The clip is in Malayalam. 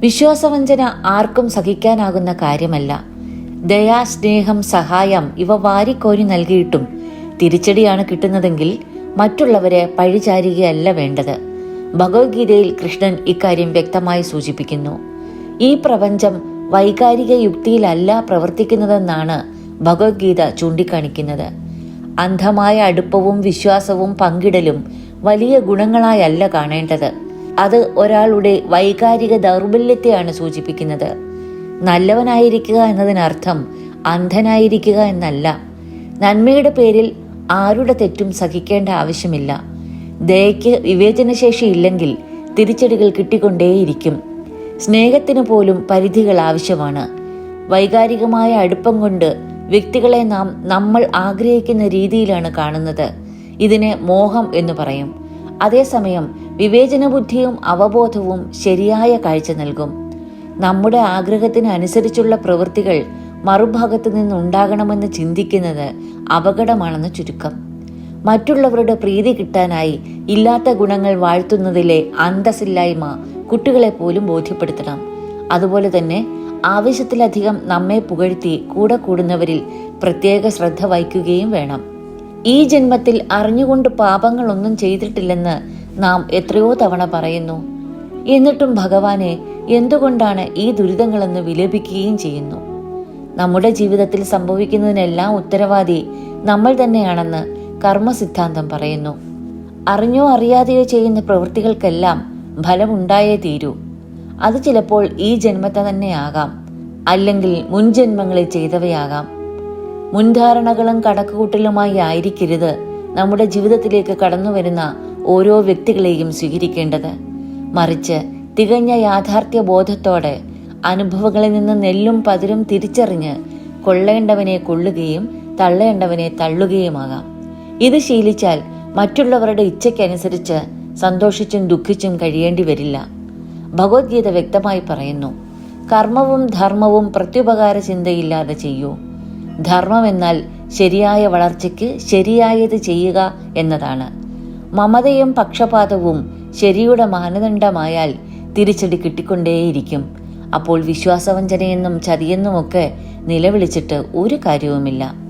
വിശ്വാസവഞ്ചന ആർക്കും സഹിക്കാനാകുന്ന കാര്യമല്ല. ദയാ സ്നേഹം സഹായം ഇവ വാരിക്കോരി നൽകിയിട്ടും തിരിച്ചടിയാണ് കിട്ടുന്നതെങ്കിൽ മറ്റുള്ളവരെ പഴിചാരികയല്ല വേണ്ടത്. ഭഗവത്ഗീതയിൽ കൃഷ്ണൻ ഇക്കാര്യം വ്യക്തമായി സൂചിപ്പിക്കുന്നു. ഈ പ്രപഞ്ചം വൈകാരിക യുക്തിയിലല്ല പ്രവർത്തിക്കുന്നതെന്നാണ് ഭഗവത്ഗീത ചൂണ്ടിക്കാണിക്കുന്നത്. അന്ധമായ അടുപ്പവും വിശ്വാസവും പങ്കിടലും വലിയ ഗുണങ്ങളായല്ല കാണേണ്ടത്. അത് ഒരാളുടെ വൈകാരിക ദൗർബല്യത്തെയാണ് സൂചിപ്പിക്കുന്നത്. നല്ലവനായിരിക്കുക എന്നതിനർത്ഥം അന്ധനായിരിക്കുക എന്നല്ല. നന്മയുടെ പേരിൽ ആരുടെ തെറ്റും സഹിക്കേണ്ട ആവശ്യമില്ല. ദയയ്ക്ക് വിവേചനശേഷി ഇല്ലെങ്കിൽ തിരിച്ചടികൾ കിട്ടിക്കൊണ്ടേയിരിക്കും. സ്നേഹത്തിന് പോലും പരിധികൾ ആവശ്യമാണ്. വൈകാരികമായ അടുപ്പം കൊണ്ട് വ്യക്തികളെ നാം നമ്മൾ ആഗ്രഹിക്കുന്ന രീതിയിലാണ് കാണുന്നത്. ഇതിനെ മോഹം എന്ന് പറയും. അതേസമയം വിവേചന ബുദ്ധിയും അവബോധവും ശരിയായ കാഴ്ച നൽകും. നമ്മുടെ ആഗ്രഹത്തിനനുസരിച്ചുള്ള പ്രവൃത്തികൾ മറുഭാഗത്ത് നിന്നുണ്ടാകണമെന്ന് ചിന്തിക്കുന്നത് അപകടമാണെന്ന് ചുരുക്കം. മറ്റുള്ളവരുടെ പ്രീതി കിട്ടാനായി ഇല്ലാത്ത ഗുണങ്ങൾ വാഴ്ത്തുന്നതിലെ അന്തസ്സില്ലായ്മ കുട്ടികളെ പോലും ബോധ്യപ്പെടുത്തണം. അതുപോലെ തന്നെ ആവശ്യത്തിലധികം നമ്മെ പുകഴ്ത്തി കൂടെ കൂടുന്നവരിൽ പ്രത്യേക ശ്രദ്ധ വഹിക്കുകയും വേണം. ഈ ജന്മത്തിൽ അറിഞ്ഞുകൊണ്ട് പാപങ്ങളൊന്നും ചെയ്തിട്ടില്ലെന്ന് നാം എത്രയോ തവണ പറയുന്നു. എന്നിട്ടും ഭഗവാനെ എന്തുകൊണ്ടാണ് ഈ ദുരിതങ്ങളെന്ന് വിലപിക്കുകയും ചെയ്യുന്നു? നമ്മുടെ ജീവിതത്തിൽ സംഭവിക്കുന്നതിനെല്ലാം ഉത്തരവാദി നമ്മൾ തന്നെയാണെന്ന് കർമ്മസിദ്ധാന്തം പറയുന്നു. അറിഞ്ഞോ അറിയാതെയോ ചെയ്യുന്ന പ്രവൃത്തികൾക്കെല്ലാം ഫലമുണ്ടായേ തീരൂ. അത് ചിലപ്പോൾ ഈ ജന്മത്തെ തന്നെയാകാം അല്ലെങ്കിൽ മുൻജന്മങ്ങളിൽ ചെയ്തവയാകാം. മുൻധാരണകളും കണക്കുകൂട്ടലുമായി ആയിരിക്കരുത് നമ്മുടെ ജീവിതത്തിലേക്ക് കടന്നു വരുന്ന ഓരോ വ്യക്തികളെയും സ്വീകരിക്കേണ്ടത്. മറിച്ച് തികഞ്ഞ യാഥാർത്ഥ്യ ബോധത്തോടെ അനുഭവങ്ങളിൽ നിന്ന് നെല്ലും പതിരും തിരിച്ചറിഞ്ഞ് കൊള്ളേണ്ടവനെ കൊള്ളുകയും തള്ളേണ്ടവനെ തള്ളുകയുമാകാം. ഇത് ശീലിച്ചാൽ മറ്റുള്ളവരുടെ ഇച്ഛയ്ക്കനുസരിച്ച് സന്തോഷിച്ചും ദുഃഖിച്ചും കഴിയേണ്ടി വരില്ല. ഭഗവത്ഗീത വ്യക്തമായി പറയുന്നു കർമ്മവും ധർമ്മവും പ്രത്യുപകാര ചിന്തയില്ലാതെ ചെയ്യൂ. ധർമ്മം എന്നാൽ ശരിയായ വളർച്ചയ്ക്ക് ശരിയായത് ചെയ്യുക എന്നതാണ്. മമതയും പക്ഷപാതവും ശരിയുടെ മാനദണ്ഡമായാൽ തിരിച്ചടി കിട്ടിക്കൊണ്ടേയിരിക്കും. അപ്പോൾ വിശ്വാസവഞ്ചനയെന്നും ചതിയെന്നുമൊക്കെ നിലവിളിച്ചിട്ട് ഒരു കാര്യവുമില്ല.